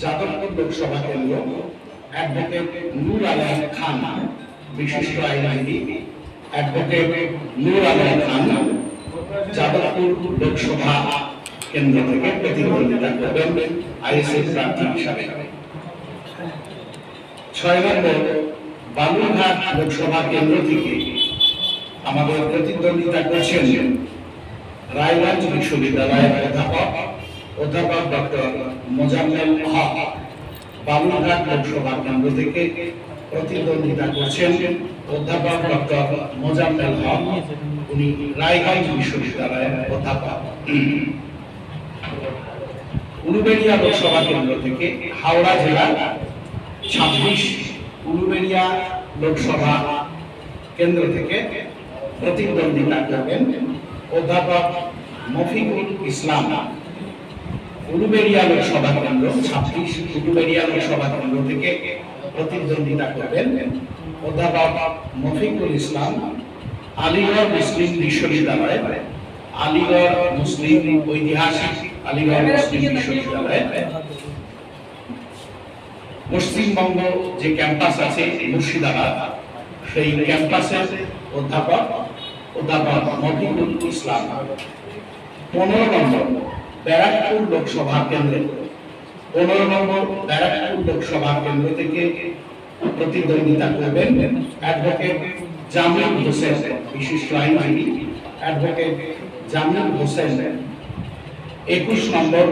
যাদবপুর লোকসভা কেন্দ্র অ্যাডভোকেট নূর আলম খান বিশিষ্ট আইনজীবী অ্যাডভোকেট নূর আলম খান যাদবপুর লোকসভা কেন্দ্র থেকে প্রতিদ্বন্দ্বিতা করবেন আইএসএফ প্রার্থী হিসাবে। ছয় নম্বর বালুরঘাট লোকসভা কেন্দ্র থেকে আমাদের প্রতিদ্বন্দ্বিতা করছেন রায়গঞ্জ বিশ্ববিদ্যালয়ের অধ্যাপক অধ্যাপক ডক্টর মোজাম্মেল হক বাবুরঘাট লোকসভা কেন্দ্র থেকে প্রতিদ্বন্দ্বিতা করছেন অধ্যাপক ডক্টর মোজাম্মেল হক। উনি রায়গঞ্জ বিশ্ববিদ্যালয়ের অধ্যাপক। উলুবেড়িয়া লোকসভা কেন্দ্র থেকে হাওড়া জেলার ছাব্বিশ উলুবেড়িয়া লোকসভা কেন্দ্র থেকে প্রতিদ্বন্দ্বিতা করবেন অধ্যাপক মফিকুল ইসলাম। উলুবেড়িয়া লোকসভা কেন্দ্র ছাব্বিশ লোকসভা কেন্দ্র থেকে প্রতিদ্বন্দ্বিতা করবেন অধ্যাপক মফিকুল ইসলাম, আলিগড় মুসলিম আলিগড় মুসলিম ঐতিহাসিক আলিগড় মুসলিম পশ্চিমবঙ্গ যে ক্যাম্পাস আছে মুর্শিদাবাদ, সেই ক্যাম্পাসের অধ্যাপক অধ্যাপক মফিকুল ইসলাম। পনেরো নম্বর ব্যারাকপুর লোকসভা কেন্দ্র। পনেরো নম্বর ব্যারাকপুর লোকসভা কেন্দ্র থেকে প্রতিদ্বন্দ্বিতা করবেন অ্যাডভোকেট জামিল হোসেন, বিশিষ্ট আইনজীবী। অ্যাডভোকেট জামিল হোসেন, একুশ নম্বর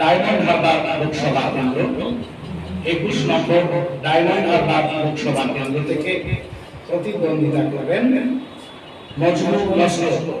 ডায়মন্ড হারবার লোকসভা কেন্দ্র। একুশ নম্বর ডায়মন্ড হারবার লোকসভা কেন্দ্র থেকে প্রতিদ্বন্দ্বিতা করবেন মজমু লস্কর।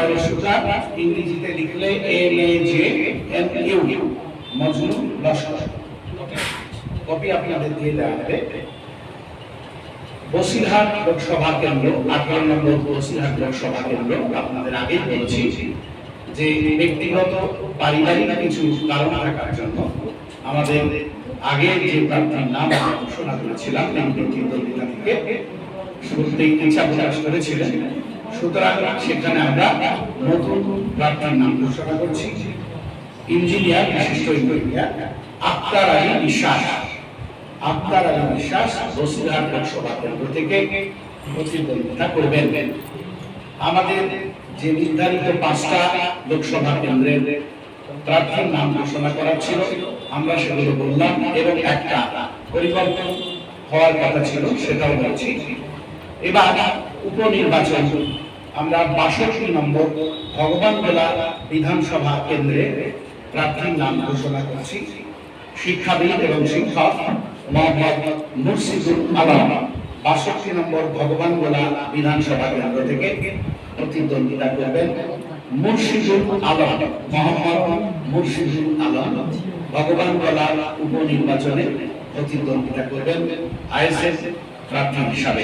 নয় ইংরেজিতে লিখলে M A J N U, Majnu Laskar. Copy আপনাদের দিয়ে দেওয়া হবে। বসিরহাট লোকসভা কেন্দ্র, আঠারো নম্বর বসিরহাট লোকসভা কেন্দ্র, আপনাদের আগেই বলেছি যে ব্যক্তিগত, পারিবারিক কিছু কারণ থাকার জন্য আমাদের আগে যে প্রার্থীর নাম ঘোষণা করেছিলাম এই প্রতিদ্বন্দ্বিতা থেকে শুরুতেই ইচ্ছা প্রকাশ করেছিলেন। সুতরাং সেখানে আমরা নতুন প্রার্থীর নাম ঘোষণা করছি। ইঞ্জিনিয়ার, বিশিষ্ট ইঞ্জিনিয়ার আক্তার আলী বিশ্বাস আক্তার আলী বিশ্বাস বসিরহাট লোকসভা কেন্দ্র থেকে প্রতিদ্বন্দ্বিতা করবেন। আমাদের যে নির্ধারিত পাঁচটা লোকসভা কেন্দ্রের প্রার্থীর নাম ঘোষণা করা ছিল, আমরা সেগুলো বললাম এবং একটা পরিকল্পনা হওয়ার কথা ছিল, সেটাও বলছি। এবার উপনির্বাচন। আমরা বাষট্টি নম্বর ভগবান বিধানসভা কেন্দ্রে প্রার্থীর নাম ঘোষণা করছি। শিক্ষাবিদ এবং শিক্ষক মোহাম্মদ মুর্শিদুল আলম, বাষট্টি নম্বর ভগবান গোলা বিধানসভা কেন্দ্র থেকে প্রতিদ্বন্দ্বিতা করবেন মুর্শিদুল আলম, মোহাম্মদ মুর্শিদুল আলম। ভগবান গোলা উপনির্বাচনে প্রতিদ্বন্দ্বিতা করবেন আইএসএফ প্রার্থী হিসাবে।